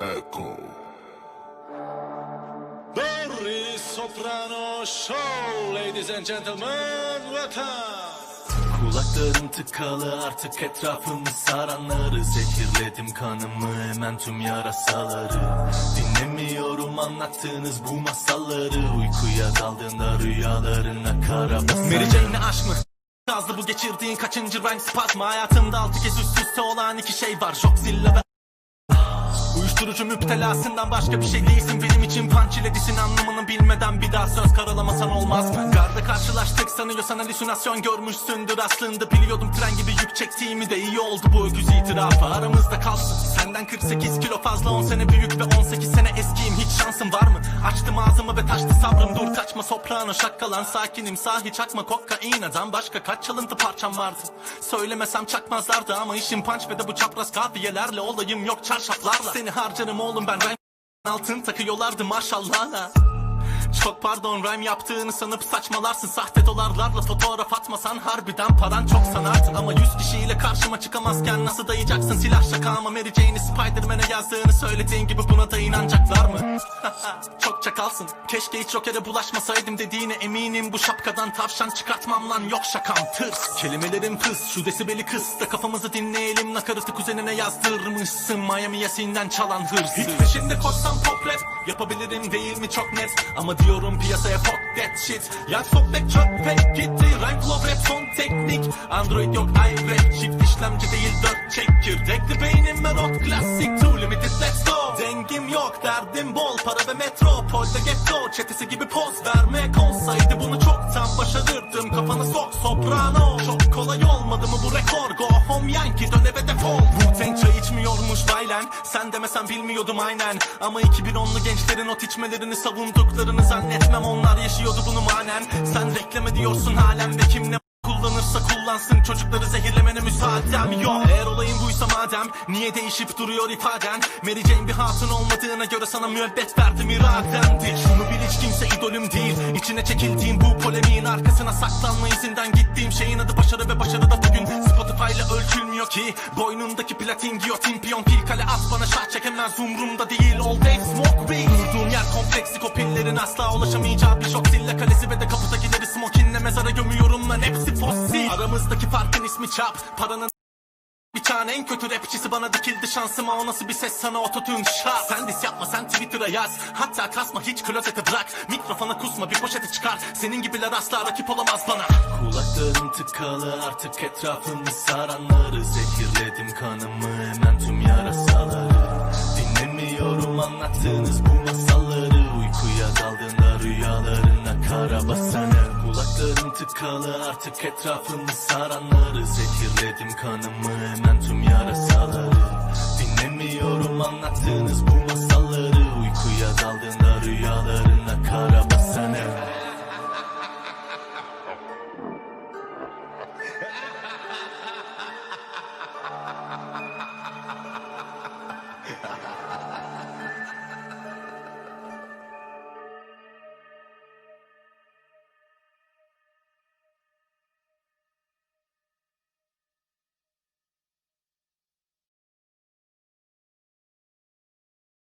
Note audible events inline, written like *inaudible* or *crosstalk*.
Echo. Dory Soprano Show, ladies and gentlemen, welcome. Kulaklarım tıkalı artık etrafımı saranları. Zehirledim kanımı hemen tüm yarasaları. Dinlemiyorum anlattığınız bu masalları. Uykuya daldığında rüyalarına kara basarım Mary Jane'le aşk mı? Gazlı bu geçirdiğin kaçıncı renk spazma Hayatımda altı kez üst üste olan iki şey var. Şok zilla ve Uyuşturucu müptelasından başka bir şey değilsin. Benim için punch ile disin anlamını bilmeden bir daha söz karalamasan olmaz. Mı? Garda karşılaştık sanıyorsan halüsinasyon görmüşsündür aslında. Biliyordum tren gibi yük çektiğimi de iyi oldu bu öküz itirafı. Aramızda kalsın. Senden 48 kilo fazla 10 sene büyük ve 18 sene eskiyim. Hiç şansım var mı? Açtım ağzımı ve taştı sabrım. Dur kaçma soprano şakkalan sakinim. Sahi çakma kokainadan başka kaç çalıntı parçam vardı? Söylemesem çakmazlardı ama işim punch ve de bu çapraz kafiyelerle olayım yok çarşaflarla. Seni harcarım oğlum ben ben altın takıyorlardı maşallah çok pardon rhyme yaptığını sanıp saçmalarsın. Sahte dolarlarla fotoğraf atmasan harbiden paran çok sanardı Ama yüz kişiyle karşıma çıkamazken nasıl dayayacaksın silah şaka ama Mary Jane'i Spiderman'e yazdığını söylediğin gibi buna da inanacaklar mı? *laughs* çok çakalsın. Keşke hiç Joker'e bulaşmasaydım dediğine eminim. Bu şapkadan tavşan çıkartmam lan yok şakam. Tırs. Kelimelerim kız şu desibeli kız da kafamızı dinleyelim. Nakaratı kuzenine yazdırmışsın. Miami yasinden çalan hırsız Hiç peşinde koşsam pop rap yapabilirim değil mi? Çok net. Ama diyorum piyasaya fuck that shit. Ya sohbet çöp pek gitti Rhyme flow rap son teknik. Android yok iRap Çift işlemci değil dört çekirdekli beynim ve rock klasik Too limited let's go. Dengim yok derdim bol para ve metropolde getto Çetesi gibi poz vermek Vaylen Sen demesen bilmiyordum aynen. Ama 2010'lu gençlerin ot içmelerini savunduklarını zannetmem. Onlar yaşıyordu bunu manen. Sen reklame diyorsun halen ve kim ne Kullanırsa kullansın. Çocukları zehirlemene müsaadem yok. Eğer olayın buysa madem niye değişip duruyor ifaden? Jane bir hatun olmadığına göre sana müebbet verdim iradendir. Şunu bil değil İçine çekildiğim bu polemiğin arkasına saklanma izinden Gittiğim şeyin adı başarı ve başarı da bugün. Spotify ile ölçülmüyor ki. Boynundaki platin giyotin piyon pil kale at bana şah çekemez. Umrumda değil All day smoke weed. Durduğum yer kompleksi kopillerin asla ulaşamayacağı bir şok. Zilla kalesi ve de kapıdakileri smokinle mezara gömüyorum lan. Hepsi fosil. Aramızdaki farkın ismi çap. Paranın bir tane en kötü rapçisi bana dikildi şansıma. O nasıl bir ses? Sana ototune şart. Sen dis yapma sen Twitter'a yaz. Hatta kasma hiç klozete bırak. Mikrofona kusma bir poşete çıkar. Senin gibiler asla rakip olamaz bana. Kulaklarım tıkalı artık etrafımı saranları Zehirledim kanımı. Hemen tüm yarasaları. Dinlemiyorum anlattığınız bu tıkalı artık etrafımı saranları Zehirledim kanımı hemen tüm yarasaları. Dinlemiyorum anlattığınız bu masalları Uykuya daldığında